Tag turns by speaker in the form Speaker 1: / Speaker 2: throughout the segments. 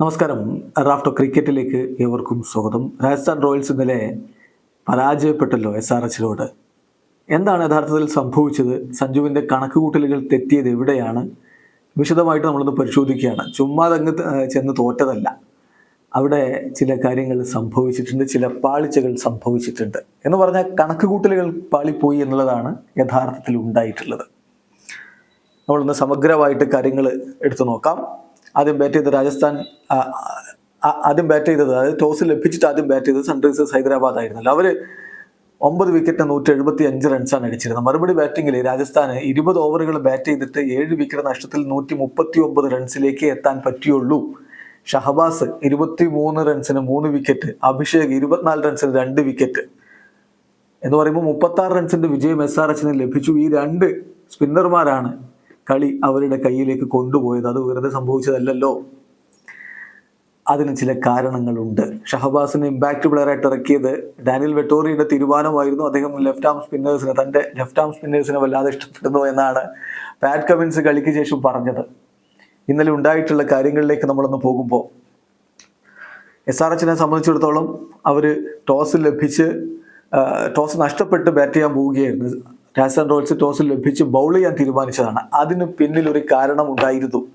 Speaker 1: നമസ്കാരം. റാഫ്റ്റോ ക്രിക്കറ്റിലേക്ക് ഏവർക്കും സ്വാഗതം. രാജസ്ഥാൻ റോയൽസ് ഇന്നലെ പരാജയപ്പെട്ടല്ലോ എസ് ആർ എച്ചിലോട് എന്താണ് യഥാർത്ഥത്തിൽ സംഭവിച്ചത്? സഞ്ജുവിന്റെ കണക്കുകൂട്ടലുകൾ തെറ്റിയത് എവിടെയാണ്? വിശദമായിട്ട് നമ്മളൊന്ന് പരിശോധിക്കുകയാണ്. ചുമ്മാ തങ്ങ് ചെന്ന് തോറ്റതല്ല. അവിടെ ചില കാര്യങ്ങൾ സംഭവിച്ചിട്ടുണ്ട് ചില പാളിച്ചകൾ സംഭവിച്ചിട്ടുണ്ട്. എന്ന് പറഞ്ഞാൽ കണക്കുകൂട്ടലുകൾ പാളിപ്പോയി എന്നുള്ളതാണ് യഥാർത്ഥത്തിൽ ഉണ്ടായിട്ടുള്ളത്. നമ്മളൊന്ന് സമഗ്രമായിട്ട് കാര്യങ്ങൾ എടുത്തു നോക്കാം. ആദ്യം ബാറ്റ് ചെയ്ത രാജസ്ഥാൻ ആദ്യം ബാറ്റ് ചെയ്തത് അതായത് ടോസ് ലഭിച്ചിട്ട് ആദ്യം ബാറ്റ് ചെയ്തത് സൺറൈസേഴ്സ് ഹൈദരാബാദ് ആയിരുന്നല്ലോ. അവർ ഒമ്പത് വിക്കറ്റിന് നൂറ്റി എഴുപത്തി അഞ്ച് റൺസാണ് അടിച്ചിരുന്നത്. മറുപടി ബാറ്റിംഗിൽ രാജസ്ഥാന് ഇരുപത് ഓവറുകൾ ബാറ്റ് ചെയ്തിട്ട് ഏഴ് വിക്കറ്റ് നഷ്ടത്തിൽ നൂറ്റി മുപ്പത്തി ഒമ്പത് റൺസിലേക്ക് എത്താൻ പറ്റിയുള്ളൂ. ഷഹബാസ് ഇരുപത്തി മൂന്ന് റൺസിന് മൂന്ന് വിക്കറ്റ് അഭിഷേക് ഇരുപത്തിനാല് റൺസിന് രണ്ട് വിക്കറ്റ് എന്ന് പറയുമ്പോൾ മുപ്പത്തി റൺസിന്റെ വിജയം എസ് ആർ എച്ചിന് ലഭിച്ചു. ഈ രണ്ട് സ്പിന്നർമാരാണ് കളി അവരുടെ കയ്യിലേക്ക് കൊണ്ടുപോയത്. അത് വെറുതെ സംഭവിച്ചതല്ലല്ലോ. അതിന് ചില കാരണങ്ങളുണ്ട്. ഷഹബാസിന് ഇമ്പാക്ട് പ്ലെയറായിട്ട് ഇറക്കിയത് ഡാനിയൽ വെട്ടോറിയുടെ തീരുമാനമായിരുന്നു അദ്ദേഹം ലെഫ്റ്റ് ആം സ്പിന്നേഴ്സിനെ തന്റെ ലെഫ്റ്റ് ആം സ്പിന്നേഴ്സിനെ വല്ലാതെ ഇഷ്ടപ്പെടുന്നു എന്നാണ് പാറ്റ് കമിൻസ് കളിക്ക് ശേഷം പറഞ്ഞത്. ഇന്നലെ ഉണ്ടായിട്ടുള്ള കാര്യങ്ങളിലേക്ക് നമ്മളൊന്ന് പോകുമ്പോൾ എസ് ആർ എച്ചിനെ സംബന്ധിച്ചിടത്തോളം അവർ ടോസ് ലഭിച്ച് ടോസ് നഷ്ടപ്പെട്ട് ബാറ്റ് ചെയ്യാൻ പോവുകയായിരുന്നു. രാജസ്ഥാൻ റോയൽസ് ടോസ് ലഭിച്ച് ബൗൾ ചെയ്യാൻ തീരുമാനിച്ചതാണ്. അതിന് പിന്നിലൊരു കാരണം ഉണ്ടായിരുന്നു.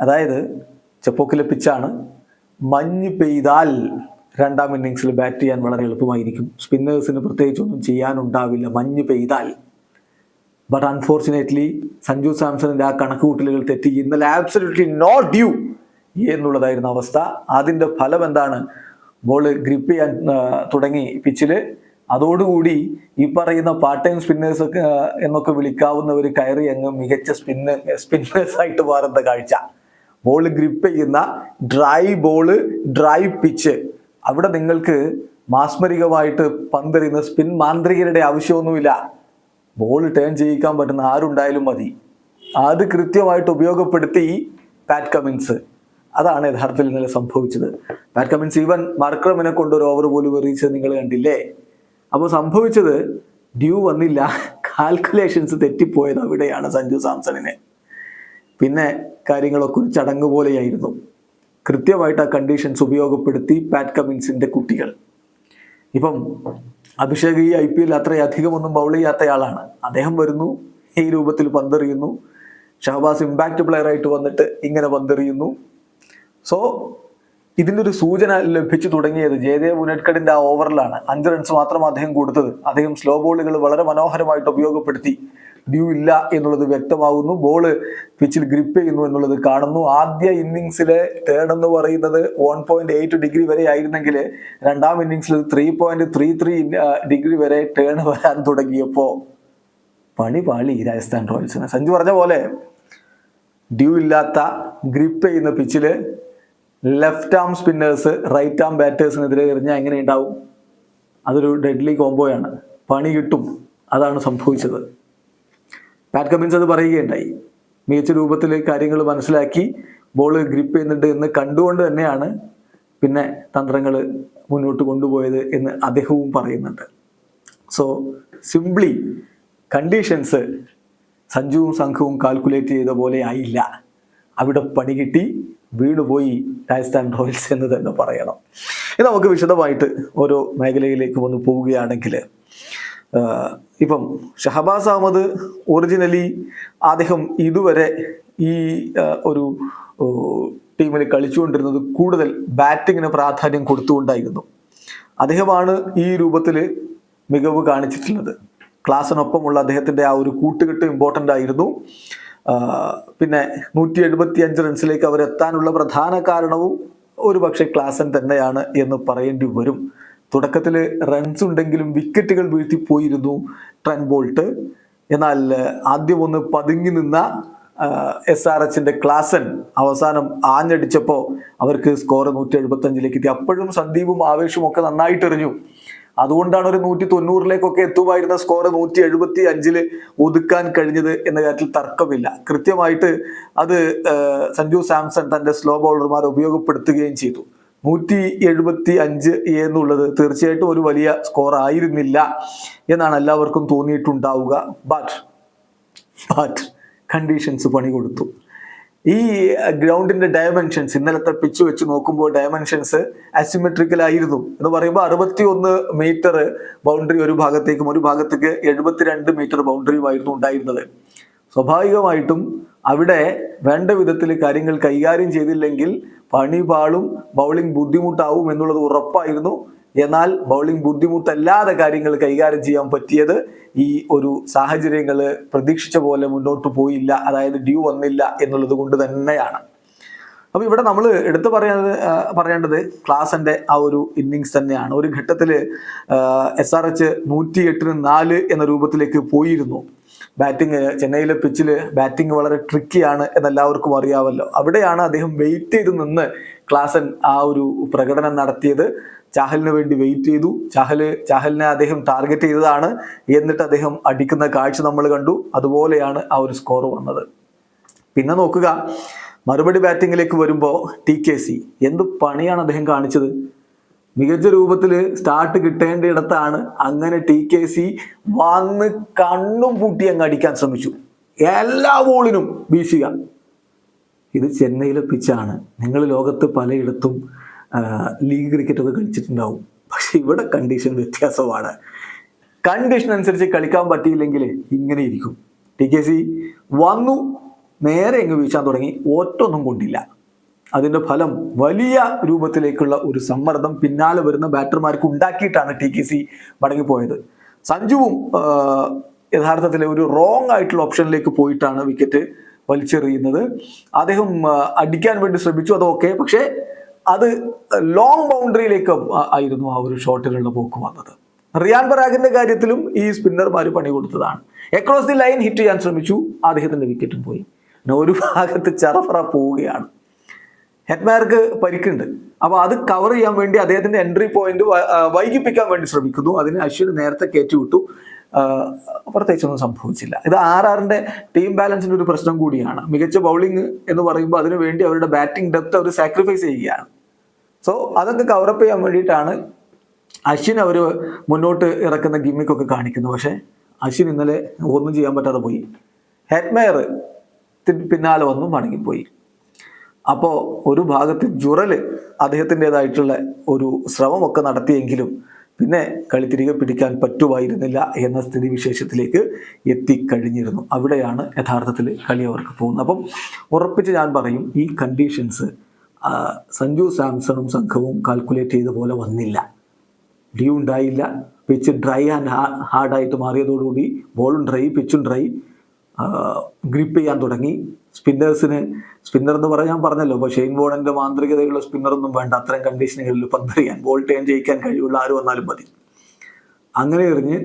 Speaker 1: അതായത് ചെപ്പോക്കിലെ പിച്ചാണ് മഞ്ഞ് പെയ്താൽ രണ്ടാം ഇന്നിങ്സിൽ ബാറ്റ് ചെയ്യാൻ വളരെ എളുപ്പമായിരിക്കും. സ്പിന്നേഴ്സിന് പ്രത്യേകിച്ചൊന്നും ചെയ്യാനുണ്ടാവില്ല മഞ്ഞ് പെയ്താൽ. ബട്ട് അൺഫോർച്ചുനേറ്റ്ലി സഞ്ജു സാംസണിന്റെ ആ കണക്കുകൂട്ടലുകൾ തെറ്റി. ഇന്നലെ ആബ്സല്യൂട്ട്ലി നോട്ട് ഡ്യൂ എന്നുള്ളതായിരുന്നു അവസ്ഥ. അതിന്റെ ഫലം എന്താണ്? ബോൾ ഗ്രിപ്പ് ചെയ്യാൻ തുടങ്ങി. പിച്ചിൽ അതോടുകൂടി ഈ പറയുന്ന പാർട്ട് ടൈം സ്പിന്നേഴ്സ് ഒക്കെ എന്നൊക്കെ വിളിക്കാവുന്നവർ കയറി അങ്ങ് മികച്ച സ്പിന്ന സ്പിന്നേഴ്സ് ആയിട്ട് മാറുന്ന കാഴ്ച. ബോൾ ഗ്രിപ്പ് ചെയ്യുന്ന ഡ്രൈ ബോൾ ഡ്രൈ പിച്ച് അവിടെ നിങ്ങൾക്ക് മാസ്മരികമായിട്ട് പന്തെറിയുന്ന സ്പിൻ മാന്ത്രികരുടെ ആവശ്യമൊന്നുമില്ല. ബോൾ ടേൺ ചെയ്യിക്കാൻ പറ്റുന്ന ആരുണ്ടായാലും മതി. അത് കൃത്യമായിട്ട് ഉപയോഗപ്പെടുത്തി പാറ്റ് കമിൻസ് അതാണ് യഥാർത്ഥത്തിൽ ഇന്നലെ സംഭവിച്ചത്. പാറ്റ് കമിൻസ് ഈവൻ മർക്രമിനെ കൊണ്ട് ഒരു ഓവർ പോലും എറിയിച്ചത് നിങ്ങൾ കണ്ടില്ലേ? അപ്പോൾ സംഭവിച്ചത് ഡ്യൂ വന്നില്ല. കാൽക്കുലേഷൻസ് തെറ്റിപ്പോയത് അവിടെയാണ് സഞ്ജു സാംസണിനെ. പിന്നെ കാര്യങ്ങളൊക്കെ ഒരു ചടങ്ങ് പോലെയായിരുന്നു. കൃത്യമായിട്ട് ആ കണ്ടീഷൻസ് ഉപയോഗപ്പെടുത്തി പാറ്റ് കമിൻസിന്റെ കുട്ടികൾ. ഇപ്പം അഭിഷേക് ഈ ഐ പി എൽ അത്രയധികം ഒന്നും ബൗൾ ചെയ്യാത്തയാളാണ്. അദ്ദേഹം വരുന്നു ഈ രൂപത്തിൽ പന്തെറിയുന്നു. ഷഹബാസ് ഇമ്പാക്റ്റ് പ്ലെയർ ആയിട്ട് വന്നിട്ട് ഇങ്ങനെ പന്തെറിയുന്നു. സോ ഇതിന്റെ ഒരു സൂചന ലഭിച്ചു തുടങ്ങിയത് ജയദേവ് ഉനഡ്കഡിന്റെ ആ ഓവറിലാണ്. അഞ്ച് റൺസ് മാത്രം അദ്ദേഹം കൊടുത്തത്. അദ്ദേഹം സ്ലോ ബോളുകൾ വളരെ മനോഹരമായിട്ട് ഉപയോഗപ്പെടുത്തി. ഡ്യൂ ഇല്ല എന്നുള്ളത് വ്യക്തമാകുന്നു ബോൾ പിച്ചിൽ ഗ്രിപ്പ് ചെയ്യുന്നു എന്നുള്ളത് കാണുന്നു. ആദ്യ ഇന്നിങ്സിലെ ടേൺ എന്ന് പറയുന്നത് വൺ പോയിന്റ് എയ്റ്റ് ഡിഗ്രി വരെ ആയിരുന്നെങ്കിൽ രണ്ടാം ഇന്നിങ്സിൽ three point three three degree വരെ ടേൺ വരാൻ തുടങ്ങിയപ്പോൾ പണി പാളി രാജസ്ഥാൻ റോയൽസിന്. സഞ്ജു പറഞ്ഞ പോലെ ഡ്യൂ ഇല്ലാത്ത ഗ്രിപ്പ് ചെയ്യുന്ന പിച്ചിൽ left arm spinners right arm ബാറ്റേഴ്സിനെതിരെ എറിഞ്ഞാൽ എങ്ങനെ ഉണ്ടാവും അതൊരു ഡെഡ്ലി കോംബോയാണ് പണി കിട്ടും. അതാണ് സംഭവിച്ചത്. പാറ്റ് കമ്മിൻസ് അത് പറയുകയുണ്ടായി. മികച്ച രൂപത്തിൽ കാര്യങ്ങൾ മനസ്സിലാക്കി ബോൾ ഗ്രിപ്പ് ചെയ്യുന്നുണ്ട് എന്ന് കണ്ടുകൊണ്ട് തന്നെയാണ് പിന്നെ തന്ത്രങ്ങൾ മുന്നോട്ട് കൊണ്ടുപോയത് എന്ന് അദ്ദേഹവും പറയുന്നുണ്ട്. സോ സിംപ്ലി കണ്ടീഷൻസ് സഞ്ജുവും സംഘവും കാൽക്കുലേറ്റ് ചെയ്ത പോലെ ആയില്ല. അവിടെ പണി കിട്ടി വീണുപോയി രാജസ്ഥാൻ റോയൽസ് എന്ന് തന്നെ പറയണം. ഇത് നമുക്ക് വിശദമായിട്ട് ഓരോ മേഖലയിലേക്ക് വന്ന് പോവുകയാണെങ്കിൽ ഇപ്പം ഷഹബാസ് അഹമ്മദ് ഒറിജിനലി അദ്ദേഹം ഇതുവരെ ഈ ഒരു ടീമിൽ കളിച്ചുകൊണ്ടിരുന്നത് കൂടുതൽ ബാറ്റിങ്ങിന് പ്രാധാന്യം കൊടുത്തുകൊണ്ടായിരുന്നു. അദ്ദേഹമാണ് ഈ രൂപത്തിൽ മികവ് കാണിച്ചിട്ടുള്ളത്. ക്ലാസ്സിനൊപ്പമുള്ള അദ്ദേഹത്തിന്റെ ആ ഒരു കൂട്ടുകെട്ട് ഇമ്പോർട്ടന്റ് ആയിരുന്നു. പിന്നെ നൂറ്റി എഴുപത്തി അഞ്ച് റൺസിലേക്ക് അവർ എത്താനുള്ള പ്രധാന കാരണവും ഒരു പക്ഷേ ക്ലാസൻ തന്നെയാണ് എന്ന് പറയേണ്ടി വരും. തുടക്കത്തിൽ റൺസ് ഉണ്ടെങ്കിലും വിക്കറ്റുകൾ വീഴ്ത്തിപ്പോയിരുന്നു ട്രെൻ ബോൾട്ട്. എന്നാൽ ആദ്യം ഒന്ന് പതുങ്ങി നിന്ന എസ് ആർ എച്ചിന്റെ ക്ലാസൻ അവസാനം ആഞ്ഞടിച്ചപ്പോൾ അവർക്ക് സ്കോർ നൂറ്റി എഴുപത്തി അഞ്ചിലേക്ക് എത്തി. അപ്പോഴും സന്ദീപും ആവേശവും ഒക്കെ നന്നായിട്ട് എറിഞ്ഞു അതുകൊണ്ടാണ് ഒരു നൂറ്റി തൊണ്ണൂറിലേക്കൊക്കെ എത്തുമായിരുന്ന സ്കോർ നൂറ്റി എഴുപത്തി അഞ്ചിൽ ഒതുക്കാൻ കഴിഞ്ഞത് എന്ന കാര്യത്തിൽ തർക്കമില്ല. കൃത്യമായിട്ട് അത് സഞ്ജു സാംസൺ തന്റെ സ്ലോ ബൗളർമാർ ഉപയോഗപ്പെടുത്തുകയും ചെയ്തു. നൂറ്റി എഴുപത്തി അഞ്ച് എന്നുള്ളത് തീർച്ചയായിട്ടും ഒരു വലിയ സ്കോർ ആയിരുന്നില്ല എന്നാണ് എല്ലാവർക്കും തോന്നിയിട്ടുണ്ടാവുക. ബട്ട് ബട്ട് കണ്ടീഷൻസ് പണി കൊടുത്തു. ഈ ഗ്രൗണ്ടിന്റെ ഡയമെൻഷൻസ് ഇന്നലത്തെ പിച്ച് വെച്ച് നോക്കുമ്പോൾ ഡയമെൻഷൻസ് അസിമെട്രിക്കൽ ആയിരുന്നു. എന്ന് പറയുമ്പോൾ അറുപത്തി ഒന്ന് മീറ്റർ ബൗണ്ടറി ഒരു ഭാഗത്തേക്കും ഒരു ഭാഗത്തേക്ക് എഴുപത്തിരണ്ട് മീറ്റർ ബൗണ്ടറിയുമായിരുന്നു ഉണ്ടായിരുന്നത്. സ്വാഭാവികമായിട്ടും അവിടെ വേണ്ട വിധത്തിൽ കാര്യങ്ങൾ കൈകാര്യം ചെയ്തില്ലെങ്കിൽ പണി പാളും ബൗളിംഗ് ബുദ്ധിമുട്ടാവും എന്നുള്ളത് ഉറപ്പായിരുന്നു. എന്നാൽ ബൗളിംഗ് ബുദ്ധിമുട്ടല്ലാതെ കാര്യങ്ങൾ കൈകാര്യം ചെയ്യാൻ പറ്റിയത് ഈ ഒരു സാഹചര്യങ്ങൾ പ്രതീക്ഷിച്ച പോലെ മുന്നോട്ട് പോയില്ല അതായത് ഡ്യൂ വന്നില്ല എന്നുള്ളത് കൊണ്ട് തന്നെയാണ്. അപ്പോൾ ഇവിടെ നമ്മൾ എടുത്തു പറയാത് പറയേണ്ടത് ക്ലാസിന്റെ ആ ഒരു ഇന്നിങ്സ് തന്നെയാണ്. ഒരു ഘട്ടത്തിൽ എസ് ആർ എച്ച് നൂറ്റി എട്ടിന് നാല് എന്ന രൂപത്തിലേക്ക് പോയിരുന്നു. ബാറ്റിംഗ് ചെന്നൈയിലെ പിച്ചിൽ ബാറ്റിംഗ് വളരെ ട്രിക്കിയാണ് എന്നെല്ലാവർക്കും അറിയാമല്ലോ. അവിടെയാണ് അദ്ദേഹം വെയിറ്റ് ചെയ്ത് നിന്ന് ക്ലാസൻ ആ ഒരു പ്രകടനം നടത്തിയത്. ചാഹലിന് വേണ്ടി വെയിറ്റ് ചെയ്തു. ചാഹൽ ചാഹലിനെ അദ്ദേഹം ടാർഗറ്റ് ചെയ്തതാണ്. എന്നിട്ട് അദ്ദേഹം അടിക്കുന്ന കാഴ്ച നമ്മൾ കണ്ടു. അതുപോലെയാണ് ആ ഒരു സ്കോർ വന്നത്. പിന്നെ നോക്കുക. മറുപടി ബാറ്റിങ്ങിലേക്ക് വരുമ്പോൾ ടി കെ സി എന്ത് പണിയാണ് അദ്ദേഹം കാണിച്ചത്? മികച്ച രൂപത്തിൽ സ്റ്റാർട്ട് കിട്ടേണ്ടയിടത്താണ് അങ്ങനെ ടി കെ സി വന്ന് കണ്ണും പൂട്ടി അങ്ങ് അടിക്കാൻ ശ്രമിച്ചു. എല്ലാ ബോളിനും വീശുക. ഇത് ചെന്നൈയിലെ പിച്ചാണ് നിങ്ങൾ ലോകത്ത് പലയിടത്തും ലീഗ് ക്രിക്കറ്റ് ഒക്കെ കളിച്ചിട്ടുണ്ടാവും. പക്ഷെ ഇവിടെ കണ്ടീഷൻ വ്യത്യാസമാണ്. കണ്ടീഷൻ അനുസരിച്ച് കളിക്കാൻ പറ്റിയില്ലെങ്കിൽ ഇങ്ങനെ ഇരിക്കും. ടി കെ സി വന്നു നേരെ എങ്ങ് വീശാൻ തുടങ്ങി. ഒറ്റൊന്നും കൊണ്ടില്ല. അതിന്റെ ഫലം വലിയ രൂപത്തിലേക്കുള്ള ഒരു സമ്മർദ്ദം പിന്നാലെ വരുന്ന ബാറ്റർമാർക്ക് ഉണ്ടാക്കിയിട്ടാണ് ടി കെ സി മടങ്ങിപ്പോയത്. സഞ്ജുവും യഥാർത്ഥത്തിൽ ഒരു റോങ് ആയിട്ടുള്ള ഓപ്ഷനിലേക്ക് പോയിട്ടാണ് വിക്കറ്റ് വലിച്ചെറിയുന്നത്. അദ്ദേഹം അടിക്കാൻ വേണ്ടി ശ്രമിച്ചു അതൊക്കെ പക്ഷേ അത് ലോങ് ബൗണ്ടറിയിലേക്ക് ആയിരുന്നു ആ ഒരു ഷോട്ടിലുള്ള പോക്ക് വന്നത്. റിയാൻ പരാഗിന്റെ കാര്യത്തിലും ഈ സ്പിന്നർമാർ പണി കൊടുത്തതാണ്. എക്രോസ് ദി ലൈൻ ഹിറ്റ് ചെയ്യാൻ ശ്രമിച്ചു. അദ്ദേഹത്തിന്റെ വിക്കറ്റും പോയി. പിന്നെ ഒരു ഭാഗത്ത് ചറഫറ പോവുകയാണ്. ഹെറ്റ്മാർക്ക് പരിക്കുണ്ട്. അപ്പോൾ അത് കവർ ചെയ്യാൻ വേണ്ടി അദ്ദേഹത്തിന്റെ എൻട്രി പോയിന്റ് വൈകിപ്പിക്കാൻ വേണ്ടി ശ്രമിക്കുന്നു. അതിന് അശ്വിൻ നേരത്തെ കയറ്റി വിട്ടു ആ, പ്രത്യേകിച്ചൊന്നും സംഭവിച്ചില്ല. ഇത് ആർ ആറിന്റെ ടീം ബാലൻസിന്റെ ഒരു പ്രശ്നം കൂടിയാണ്. മികച്ച ബൗളിംഗ് എന്ന് പറയുമ്പോൾ അതിനുവേണ്ടി അവരുടെ ബാറ്റിംഗ് ഡെപ്ത് അവർ സാക്രിഫൈസ് ചെയ്യുകയാണ്. സോ അതൊക്കെ കവറപ്പ് ചെയ്യാൻ വേണ്ടിയിട്ടാണ് അശ്വിൻ അവർ മുന്നോട്ട് ഇറക്കുന്ന ഗിമ്മിക്കൊക്കെ കാണിക്കുന്നത്. പക്ഷേ അശ്വിൻ ഇന്നലെ ഒന്നും ചെയ്യാൻ പറ്റാതെ പോയി. ഹെഡ്മെയർ പിന്നാലെ വന്നു മടങ്ങിപ്പോയി അപ്പോൾ ഒരു ഭാഗത്ത് ജുറൽ അദ്ദേഹത്തിന്റെതായിട്ടുള്ള ഒരു ശ്രമമൊക്കെ നടത്തിയെങ്കിലും പിന്നെ കളി തിരികെ പിടിക്കാൻ പറ്റുമായിരുന്നില്ല എന്ന സ്ഥിതിവിശേഷത്തിലേക്ക് എത്തിക്കഴിഞ്ഞിരുന്നു. അവിടെയാണ് യഥാർത്ഥത്തിൽ കളി അവർക്ക് പോകുന്നത്. അപ്പം ഉറപ്പിച്ച് ഞാൻ പറയും ഈ കണ്ടീഷൻസ് സഞ്ജു സാംസണും സംഘവും കാൽക്കുലേറ്റ് ചെയ്ത പോലെ വന്നില്ല. ഡ്യൂ ഉണ്ടായില്ല. പിച്ച് ഡ്രൈ ആൻഡ് ഹാർഡായിട്ട് മാറിയതോടുകൂടി ബോളും ഡ്രൈ പിച്ചും ഡ്രൈ ഗ്രിപ്പ് ചെയ്യാൻ തുടങ്ങി. സ്പിന്നേഴ്സിന് സ്പിന്നർ എന്ന് പറയാൻ പറഞ്ഞല്ലോ അപ്പോൾ ഷെയ്ൻ ബോണിന്റെ മാന്ത്രികതയുള്ള സ്പിന്നറൊന്നും വേണ്ട. അത്തരം കണ്ടീഷനുകളിൽ പന്തറിയാൻ ബോൾ ടേൺ ചെയ്യിക്കാൻ കഴിവുള്ള ആര് വന്നാലും മതി. അങ്ങനെ എറിഞ്ഞ്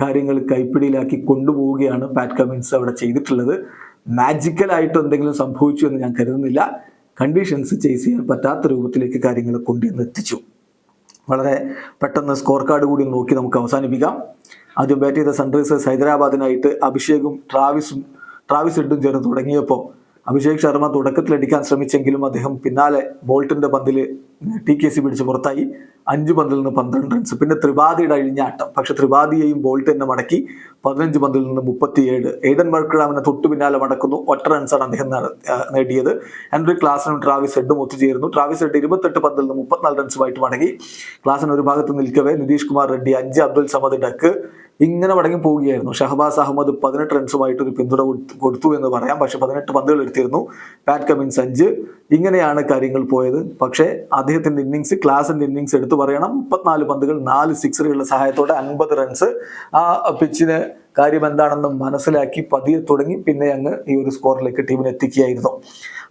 Speaker 1: കാര്യങ്ങൾ കൈപ്പിടിയിലാക്കി കൊണ്ടുപോവുകയാണ് പാറ്റ് കമിൻസ് അവിടെ ചെയ്തിട്ടുള്ളത്. മാജിക്കലായിട്ട് എന്തെങ്കിലും സംഭവിച്ചു എന്ന് ഞാൻ കരുതുന്നില്ല. കണ്ടീഷൻസ് ചേസ് ചെയ്യാൻ പറ്റാത്ത രൂപത്തിലേക്ക് കാര്യങ്ങൾ കൊണ്ടുവന്ന് എത്തിച്ചു. വളരെ പെട്ടെന്ന് സ്കോർ കാർഡ് കൂടി നോക്കി നമുക്ക് അവസാനിപ്പിക്കാം. ആദ്യം ബാറ്റ് ചെയ്ത സൺറൈസേഴ്സ് ഹൈദരാബാദിനായിട്ട് അഭിഷേകും ട്രാവിസും ട്രാവിസ് ഹെഡും ചേർന്ന് തുടങ്ങിയപ്പോൾ അഭിഷേക് ശർമ്മ തുടക്കത്തിൽ അടിക്കാൻ ശ്രമിച്ചെങ്കിലും അദ്ദേഹം പിന്നാലെ ബോൾട്ടിന്റെ പന്തിൽ ടി കെ സി പിടിച്ച് പുറത്തായി. അഞ്ച് പന്തിൽ നിന്ന് പന്ത്രണ്ട് റൺസ് പിന്നെ ത്രിപാദിയുടെ അഴിഞ്ഞാട്ടം. പക്ഷെ ത്രിപാതിയെയും ബോൾട്ട് തന്നെ മടക്കി. പതിനഞ്ച് പന്തിൽ നിന്ന് മുപ്പത്തിയേഴ്. എയ്ഡൻ മർക്കിടാമിനെ തൊട്ടു പിന്നാലെ മടക്കുന്നു. ഒറ്റ റൺസാണ് അദ്ദേഹം നേടിയത്. ഹെൻറി ക്ലാസിനും ട്രാവിസ് ഹെഡും ഒത്തുചേരുന്നു. ട്രാവിസ് ഹെഡ് ഇരുപത്തെട്ട് പന്തിൽ നിന്ന് മുപ്പത്തിനാല് റൺസുമായിട്ട് മടങ്ങി. ക്ലാസിന് ഒരു ഭാഗത്ത് നിൽക്കവേ. നിതീഷ് കുമാർ റെഡ്ഡി അഞ്ച് അബ്ദുൽ സമദ് ഡക്ക്. ഇങ്ങനെ മടങ്ങി പോവുകയായിരുന്നു. ഷഹബാസ് അഹമ്മദ് പതിനെട്ട് റൺസുമായിട്ട് ഒരു പിന്തുണ കൊടുത്തു- എന്ന് പറയാം. പക്ഷെ പതിനെട്ട് പന്തുകൾ എടുത്തിരുന്നു. പാറ്റ് കമിൻസ് അഞ്ച്. ഇങ്ങനെയാണ് കാര്യങ്ങൾ പോയത്. പക്ഷേ അദ്ദേഹത്തിന്റെ ഇന്നിങ്സ് ക്ലാസിന്റെ ഇന്നിങ്സ് എടുത്തു പറയണം. മുപ്പത്തിനാല് പന്തുകൾ നാല് സിക്സറുകളുടെ സഹായത്തോടെ അൻപത് റൺസ് ആ പിച്ചിന് കാര്യം എന്താണെന്ന് മനസ്സിലാക്കി പതിയെ തുടങ്ങി. പിന്നെ അങ്ങ് ഈ ഒരു സ്കോറിലേക്ക് ടീമിനെ എത്തിക്കുകയായിരുന്നു.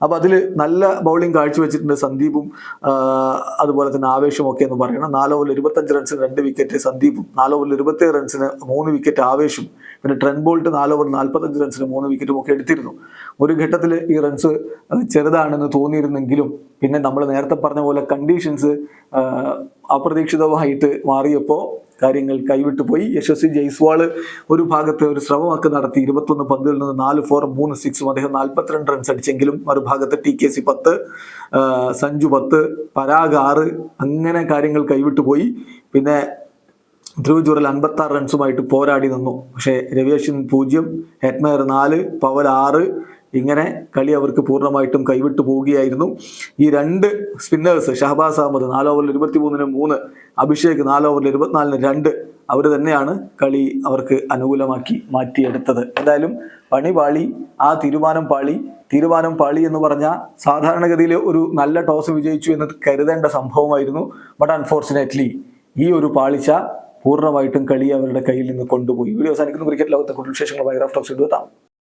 Speaker 1: അപ്പൊ അതിൽ നല്ല ബൗളിംഗ് കാഴ്ചവെച്ചിട്ടുണ്ട് സന്ദീപും അതുപോലെ തന്നെ ആവേശമൊക്കെ എന്ന് പറയണം. നാല് ഓവറിൽ ഇരുപത്തഞ്ച് റൺസിന് രണ്ട് വിക്കറ്റ് സന്ദീപും നാല് ഓവറിൽ ഇരുപത്തേഴ് റൺസിന് മൂന്ന് വിക്കറ്റ് ആവേശും പിന്നെ ട്രെൻ ബോൾട്ട് നാല് ഓവർ നാൽപ്പത്തഞ്ച് റൺസിന് മൂന്ന് വിക്കറ്റും ഒക്കെ എടുത്തിരുന്നു. ഒരു ഘട്ടത്തിൽ ഈ റൺസ് ചെറുതാണെന്ന് തോന്നിയിരുന്നെങ്കിലും പിന്നെ നമ്മൾ നേരത്തെ പറഞ്ഞ പോലെ കണ്ടീഷൻസ് അപ്രതീക്ഷിതമായിട്ട് മാറിയപ്പോൾ കാര്യങ്ങൾ കൈവിട്ടു പോയി. യശസ്വി ജയ്സ്വാൾ ഒരു ഭാഗത്ത് ഒരു ശ്രമമൊക്കെ നടത്തി ഇരുപത്തൊന്ന് പന്തുകളിൽ നിന്ന് നാല് ഫോർ മൂന്ന് സിക്സും അദ്ദേഹം നാൽപ്പത്തിരണ്ട് റൺസ് അടിച്ചെങ്കിലും മറുഭാഗത്ത് ടി കെ സി പത്ത് സഞ്ജു പത്ത് പരാഗ് ആറ് അങ്ങനെ കാര്യങ്ങൾ കൈവിട്ടു പോയി. പിന്നെ ധ്രുവ് ജുറൽ അൻപത്തി ആറ് റൺസുമായിട്ട് പോരാടി നിന്നു. പക്ഷേ രവിയേഷൻ പൂജ്യം ഹെറ്റ്മയർ നാല് പവൽ ആറ് ഇങ്ങനെ കളി അവർക്ക് പൂർണമായിട്ടും കൈവിട്ടു പോവുകയായിരുന്നു. ഈ രണ്ട് സ്പിന്നേഴ്സ് ഷഹബാസ് അഹമ്മദ് നാല് ഓവറിൽ ഇരുപത്തി മൂന്നിന് മൂന്ന് അഭിഷേക് നാല് ഓവറിൽ ഇരുപത്തിനാലിന് രണ്ട് അവർ തന്നെയാണ് കളി അവർക്ക് അനുകൂലമാക്കി മാറ്റിയെടുത്തത്. എന്തായാലും പണി പാളി ആ തീരുമാനം പാളി തീരുമാനം പാളി എന്ന് പറഞ്ഞാൽ സാധാരണഗതിയിൽ ഒരു നല്ല ടോസ് വിജയിച്ചു എന്ന് കരുതേണ്ട സംഭവമായിരുന്നു. ബട്ട് അൺഫോർച്ചുനേറ്റ്ലി ഈ ഒരു പാളിച്ച പൂർണമായിട്ടും കളി അവരുടെ കയ്യിൽ നിന്ന് കൊണ്ടുപോയി. വീഡിയോ അവസാനിക്കുന്നു. ക്രിക്കറ്റ് ലോകത്തെ കൂടുതൽ വിശേഷങ്ങൾ ബൈഗ്രാഫ് ടോക്സ് എത്താം.